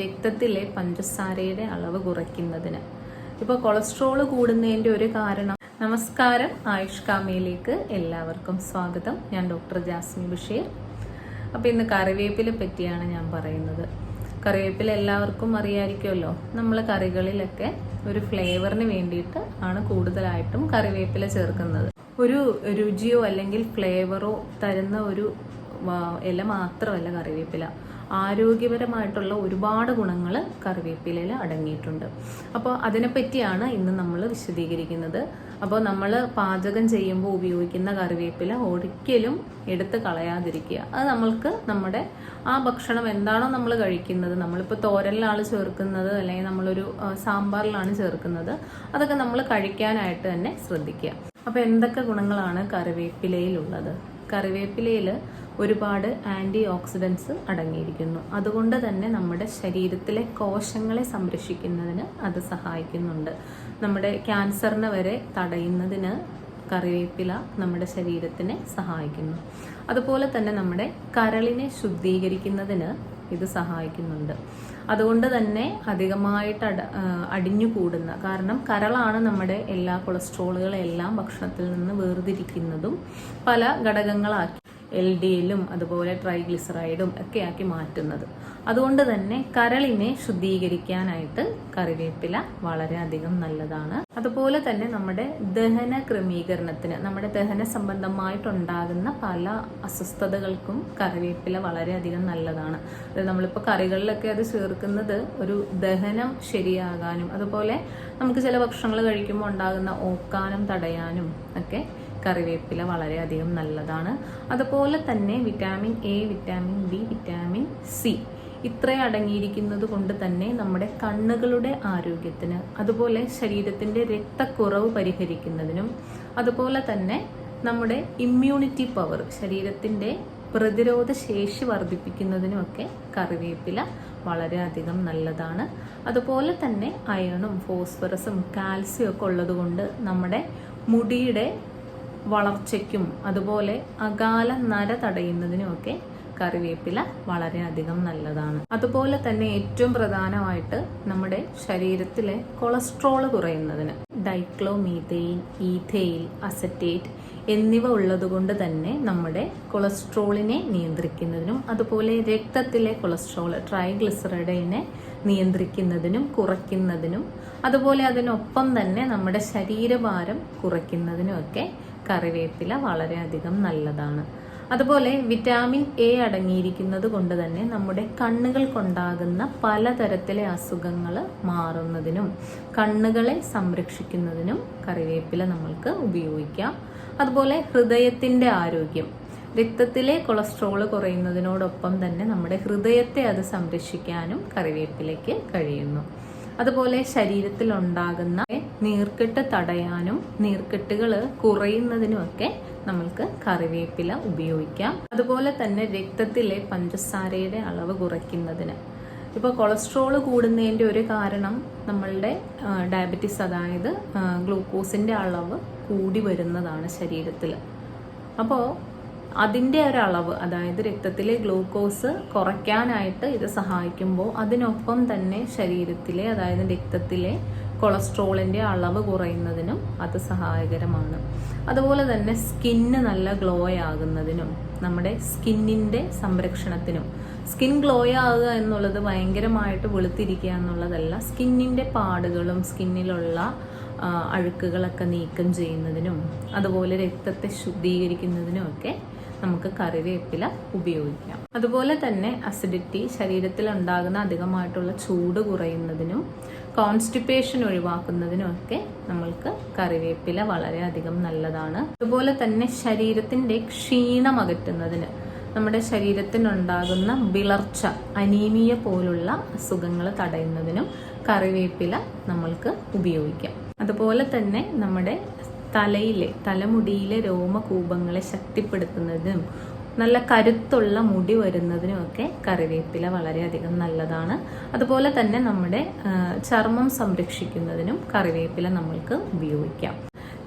രക്തത്തിലെ പഞ്ചസാരയുടെ അളവ് കുറയ്ക്കുന്നതിന്. ഇപ്പോൾ കൊളസ്ട്രോൾ കൂടുന്നതിന്റെ ഒരു കാരണം. നമസ്കാരം. ആയുഷ് കാമയിലേക്ക് എല്ലാവർക്കും സ്വാഗതം. ഞാൻ ഡോക്ടർ ജാസ്മി ബഷീർ. അപ്പോൾ ഇന്ന് കറിവേപ്പിലെ പറ്റിയാണ് ഞാൻ പറയുന്നത്. കറിവേപ്പില എല്ലാവർക്കും അറിയാമായിരിക്കുമല്ലോ നമ്മൾ കറികളിലൊക്കെ ഒരു ഫ്ലേവറിന് വേണ്ടിയിട്ട് ആണ് കൂടുതലായിട്ടും കറിവേപ്പില ചേർക്കുന്നത്. ഒരു രുചിയോ അല്ലെങ്കിൽ ഫ്ലേവറോ തരുന്ന ഒരു ഇല മാത്രമല്ല കറിവേപ്പില. ആരോഗ്യപരമായിട്ടുള്ള ഒരുപാട് ഗുണങ്ങൾ കറിവേപ്പിലയിൽ അടങ്ങിയിട്ടുണ്ട്. അപ്പോൾ അതിനെപ്പറ്റിയാണ് ഇന്ന് നമ്മൾ വിശദീകരിക്കുന്നത്. അപ്പോൾ നമ്മൾ പാചകം ചെയ്യുമ്പോൾ ഉപയോഗിക്കുന്ന കറിവേപ്പില ഒരിക്കലും എടുത്ത് കളയാതിരിക്കുക. അത് നമ്മൾക്ക് നമ്മുടെ ആ ഭക്ഷണം എന്താണോ നമ്മൾ കഴിക്കുന്നത് നമ്മളിപ്പോൾ തോരനിലാണ് ചേർക്കുന്നത് അല്ലെങ്കിൽ നമ്മളൊരു സാമ്പാറിലാണ് ചേർക്കുന്നത് അതൊക്കെ നമ്മൾ കഴിക്കാനായിട്ട് തന്നെ ശ്രദ്ധിക്കുക. അപ്പോൾ എന്തൊക്കെ ഗുണങ്ങളാണ് കറിവേപ്പിലയിലുള്ളത്? കറിവേപ്പിലയിൽ ഒരുപാട് ആന്റി ഓക്സിഡൻസ് അടങ്ങിയിരിക്കുന്നു. അതുകൊണ്ട് തന്നെ നമ്മുടെ ശരീരത്തിലെ കോശങ്ങളെ സംരക്ഷിക്കുന്നതിന് അത് സഹായിക്കുന്നുണ്ട്. നമ്മുടെ ക്യാൻസറിനെ വരെ തടയുന്നതിന് കറിവേപ്പില നമ്മുടെ ശരീരത്തിനെ സഹായിക്കുന്നു. അതുപോലെ തന്നെ നമ്മുടെ കരളിനെ ശുദ്ധീകരിക്കുന്നതിന് ഇത് സഹായിക്കുന്നുണ്ട്. അതുകൊണ്ട് തന്നെ അധികമായിട്ട് അട അടിഞ്ഞു അടിഞ്ഞുകൂടുന്ന കാരണം കരളാണ് നമ്മുടെ എല്ലാ കൊളസ്ട്രോളുകളെല്ലാം ഭക്ഷണത്തിൽ നിന്ന് വേർതിരിക്കുന്നതും പല ഘടകങ്ങളാക്കി എൽ ഡി എല്ലും അതുപോലെ ട്രൈഗ്ലിസറൈഡും ഒക്കെ ആക്കി മാറ്റുന്നത്. അതുകൊണ്ട് തന്നെ കരളിനെ ശുദ്ധീകരിക്കാനായിട്ട് കറിവേപ്പില വളരെയധികം നല്ലതാണ്. അതുപോലെ തന്നെ നമ്മുടെ ദഹന ക്രമീകരണത്തിന് നമ്മുടെ ദഹന സംബന്ധമായിട്ടുണ്ടാകുന്ന പല അസ്വസ്ഥതകൾക്കും കറിവേപ്പില വളരെയധികം നല്ലതാണ്. നമ്മളിപ്പോൾ കറികളിലൊക്കെ അത് ചേർക്കുന്നത് ഒരു ദഹനം ശരിയാകാനും അതുപോലെ നമുക്ക് ചില ഭക്ഷണങ്ങൾ കഴിക്കുമ്പോൾ ഉണ്ടാകുന്ന ഓക്കാനം തടയാനും ഒക്കെ കറിവേപ്പില വളരെയധികം നല്ലതാണ്. അതുപോലെ തന്നെ vitamin A vitamin B vitamin C ഇത്ര അടങ്ങിയിരിക്കുന്നത് കൊണ്ട് തന്നെ നമ്മുടെ കണ്ണുകളുടെ ആരോഗ്യത്തിന് അതുപോലെ ശരീരത്തിന്റെ രക്തക്കുറവ് പരിഹരിക്കുന്നതിനും അതുപോലെ തന്നെ നമ്മുടെ ഇമ്മ്യൂണിറ്റി പവർ ശരീരത്തിന്റെ പ്രതിരോധ ശേഷി വർദ്ധിപ്പിക്കുന്നതിനുമൊക്കെ കറിവേപ്പില വളരെയധികം നല്ലതാണ്. അതുപോലെ തന്നെ അയണും ഫോസ്ഫറസും കാൽസ്യം ഒക്കെ ഉള്ളതുകൊണ്ട് നമ്മുടെ മുടിയുടെ വളർച്ചയ്ക്കും അതുപോലെ അകാല നര തടയുന്നതിനുമൊക്കെ കറിവേപ്പില വളരെയധികം നല്ലതാണ്. അതുപോലെ തന്നെ ഏറ്റവും പ്രധാനമായിട്ട് നമ്മുടെ ശരീരത്തിലെ കൊളസ്ട്രോൾ കുറയുന്നതിന് ഡൈക്ലോമീതെയിൻ ഈഥെയിൽ അസറ്റേറ്റ് എന്നിവ ഉള്ളതുകൊണ്ട് തന്നെ നമ്മുടെ കൊളസ്ട്രോളിനെ നിയന്ത്രിക്കുന്നതിനും അതുപോലെ രക്തത്തിലെ കൊളസ്ട്രോൾ ട്രൈഗ്ലിസറൈഡിനെ നിയന്ത്രിക്കുന്നതിനും കുറയ്ക്കുന്നതിനും അതുപോലെ അതിനൊപ്പം തന്നെ നമ്മുടെ ശരീരഭാരം കുറയ്ക്കുന്നതിനുമൊക്കെ കറിവേപ്പില വളരെയധികം നല്ലതാണ്. അതുപോലെ വിറ്റാമിൻ എ അടങ്ങിയിരിക്കുന്നത് കൊണ്ട് തന്നെ നമ്മുടെ കണ്ണുകൾ കൊണ്ടാകുന്ന പലതരത്തിലെ അസുഖങ്ങൾ മാറുന്നതിനും കണ്ണുകളെ സംരക്ഷിക്കുന്നതിനും കറിവേപ്പില നമ്മൾക്ക് ഉപയോഗിക്കാം. അതുപോലെ ഹൃദയത്തിന്റെ ആരോഗ്യം. രക്തത്തിലെ കൊളസ്ട്രോൾ കുറയുന്നതിനോടൊപ്പം തന്നെ നമ്മുടെ ഹൃദയത്തെ അത് സംരക്ഷിക്കാനും കറിവേപ്പിലയ്ക്ക് കഴിയുന്നു. അതുപോലെ ശരീരത്തിൽ ഉണ്ടാകുന്ന നീർക്കെട്ട് തടയാനും നീർക്കെട്ടുകൾ കുറയുന്നതിനുമൊക്കെ നമ്മൾക്ക് കറിവേപ്പില ഉപയോഗിക്കാം. അതുപോലെ തന്നെ രക്തത്തിലെ പഞ്ചസാരയുടെ അളവ് കുറയ്ക്കുന്നതിന്. ഇപ്പോൾ കൊളസ്ട്രോൾ കൂടുന്നതിന്റെ ഒരു കാരണം നമ്മളുടെ ഡയബറ്റിസ് അതായത് ഗ്ലൂക്കോസിന്റെ അളവ് കൂടി വരുന്നതാണ് ശരീരത്തിൽ അപ്പോൾ അതിന്റെ ഒരളവ് അതായത് രക്തത്തിലെ ഗ്ലൂക്കോസ് കുറയ്ക്കാനായിട്ട് ഇത് സഹായിക്കുമ്പോൾ അതിനൊപ്പം തന്നെ ശരീരത്തിലെ അതായത് രക്തത്തിലെ കൊളസ്ട്രോളിന്റെ അളവ് കുറയുന്നതിനും അത് സഹായകരമാണ്. അതുപോലെ തന്നെ സ്കിന്ന് നല്ല ഗ്ലോ ആകുന്നതിനും നമ്മുടെ സ്കിന്നിന്റെ സംരക്ഷണത്തിനും. സ്കിൻ ഗ്ലോ ആകുക എന്നുള്ളത് ഭയങ്കരമായിട്ട് വെളുത്തിരിക്കുക എന്നുള്ളതല്ല സ്കിന്നിന്റെ പാടുകളും സ്കിന്നിലുള്ള അഴുക്കുകളൊക്കെ നീക്കം ചെയ്യുന്നതിനും അതുപോലെ രക്തത്തെ ശുദ്ധീകരിക്കുന്നതിനും ഒക്കെ നമുക്ക് കറിവേപ്പില ഉപയോഗിക്കാം. അതുപോലെ തന്നെ അസിഡിറ്റി ശരീരത്തിൽ ഉണ്ടാകുന്ന അധികമായിട്ടുള്ള ചൂട് കുറയുന്നതിനും കോൺസ്റ്റിപ്പേഷൻ ഒഴിവാക്കുന്നതിനും ഒക്കെ നമ്മൾക്ക് കറിവേപ്പില വളരെയധികം നല്ലതാണ്. അതുപോലെ തന്നെ ശരീരത്തിന്റെ ക്ഷീണം അകറ്റുന്നതിന് നമ്മുടെ ശരീരത്തിനുണ്ടാകുന്ന വിളർച്ച അനീമിയ പോലുള്ള അസുഖങ്ങൾ തടയുന്നതിനും കറിവേപ്പില നമ്മൾക്ക് ഉപയോഗിക്കാം. അതുപോലെ തന്നെ നമ്മുടെ തലയിലെ തലമുടിയിലെ രോമകൂപങ്ങളെ ശക്തിപ്പെടുത്തുന്നതിനും നല്ല കരുത്തുള്ള മുടി വരുന്നതിനും ഒക്കെ കറിവേപ്പില വളരെയധികം നല്ലതാണ്. അതുപോലെ തന്നെ നമ്മുടെ ചർമ്മം സംരക്ഷിക്കുന്നതിനും കറിവേപ്പില നമ്മൾക്ക് ഉപയോഗിക്കാം.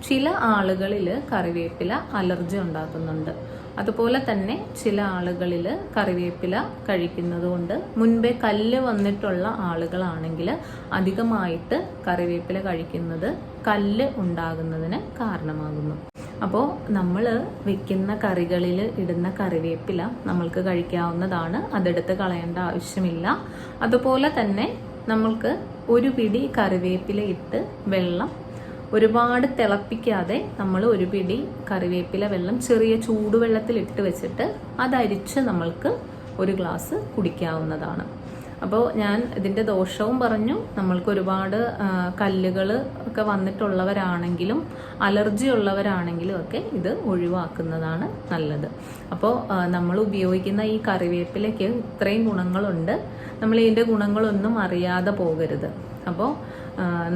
ചില ആളുകളിൽ കറിവേപ്പില അലർജി ഉണ്ടാക്കുന്നുണ്ട്. അതുപോലെ തന്നെ ചില ആളുകളിൽ കറിവേപ്പില കഴിക്കുന്നത് കൊണ്ട് മുൻപേ കല്ല് വന്നിട്ടുള്ള ആളുകളാണെങ്കിൽ അധികമായിട്ട് കറിവേപ്പില കഴിക്കുന്നത് കല്ല് ഉണ്ടാകുന്നതിന് കാരണമാകുന്നു. അപ്പോൾ നമ്മൾ വെക്കുന്ന കറികളിൽ ഇടുന്ന കറിവേപ്പില നമ്മൾക്ക് കഴിക്കാവുന്നതാണ്. അതെടുത്ത് കളയേണ്ട ആവശ്യമില്ല. അതുപോലെ തന്നെ നമ്മൾക്ക് ഒരു പിടി കറിവേപ്പില ഇട്ട് വെള്ളം ഒരുപാട് തിളപ്പിക്കാതെ നമ്മൾ ഒരു പിടി കറിവേപ്പില വെള്ളം ചെറിയ ചൂടുവെള്ളത്തിൽ ഇട്ട് വെച്ചിട്ട് അതരിച്ച് നമ്മൾക്ക് ഒരു ഗ്ലാസ് കുടിക്കാവുന്നതാണ്. അപ്പോൾ ഞാൻ ഇതിന്റെ ദോഷവും പറഞ്ഞു. നമ്മൾക്ക് ഒരുപാട് കല്ലുകൾ ഒക്കെ വന്നിട്ടുള്ളവരാണെങ്കിലും അലർജി ഉള്ളവരാണെങ്കിലും ഒക്കെ ഇത് ഒഴിവാക്കുന്നതാണ് നല്ലത്. അപ്പോൾ നമ്മൾ ഉപയോഗിക്കുന്ന ഈ കറിവേപ്പിലയ്ക്ക് ഇത്രയും ഗുണങ്ങളുണ്ട്. നമ്മൾ ഇതിന്റെ ഗുണങ്ങളൊന്നും അറിയാതെ പോകരുത്. അപ്പോൾ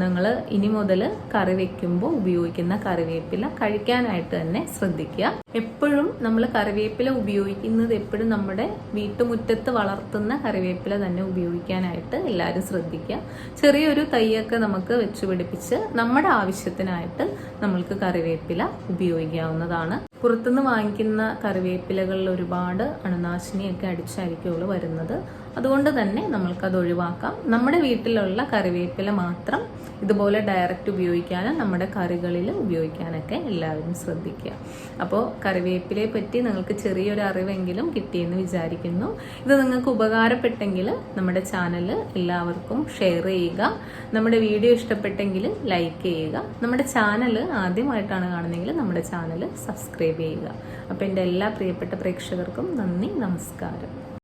നിങ്ങൾ ഇനി മുതൽ കറി വെക്കുമ്പോൾ ഉപയോഗിക്കുന്ന കറിവേപ്പില കഴിക്കാനായിട്ട് തന്നെ ശ്രദ്ധിക്കുക. എപ്പോഴും നമ്മൾ കറിവേപ്പില ഉപയോഗിക്കുന്നത് എപ്പോഴും നമ്മുടെ വീട്ടുമുറ്റത്ത് വളർത്തുന്ന കറിവേപ്പില തന്നെ ഉപയോഗിക്കാനായിട്ട് എല്ലാവരും ശ്രദ്ധിക്കുക. ചെറിയൊരു തൈയൊക്കെ നമുക്ക് വെച്ച് പിടിപ്പിച്ച് നമ്മുടെ ആവശ്യത്തിനായിട്ട് നമ്മൾക്ക് കറിവേപ്പില ഉപയോഗിക്കാവുന്നതാണ്. പുറത്തുനിന്ന് വാങ്ങിക്കുന്ന കറിവേപ്പിലകളിൽ ഒരുപാട് അണുനാശിനിയൊക്കെ അടിച്ചായിരിക്കുള്ളൂ വരുന്നത്. അതുകൊണ്ട് തന്നെ നമ്മൾക്കത് ഒഴിവാക്കാം. നമ്മുടെ വീട്ടിലുള്ള കറിവേപ്പില മാത്രം ഇതുപോലെ ഡയറക്റ്റ് ഉപയോഗിക്കാനും നമ്മുടെ കറികളിൽ ഉപയോഗിക്കാനൊക്കെ എല്ലാവരും ശ്രദ്ധിക്കുക. അപ്പോൾ കറിവേപ്പിലയെ പറ്റി നിങ്ങൾക്ക് ചെറിയൊരു അറിവെങ്കിലും കിട്ടിയെന്ന് വിചാരിക്കുന്നു. ഇത് നിങ്ങൾക്ക് ഉപകാരപ്പെട്ടെങ്കിൽ നമ്മുടെ ചാനൽ എല്ലാവർക്കും ഷെയർ ചെയ്യുക. നമ്മുടെ വീഡിയോ ഇഷ്ടപ്പെട്ടെങ്കിൽ ലൈക്ക് ചെയ്യുക. നമ്മുടെ ചാനൽ ആദ്യമായിട്ടാണ് കാണുന്നതെങ്കിൽ നമ്മുടെ ചാനൽ സബ്സ്ക്രൈബ് ചെയ്യുക. അപ്പോൾ എന്റെ എല്ലാ പ്രിയപ്പെട്ട പ്രേക്ഷകർക്കും നന്ദി നമസ്കാരം.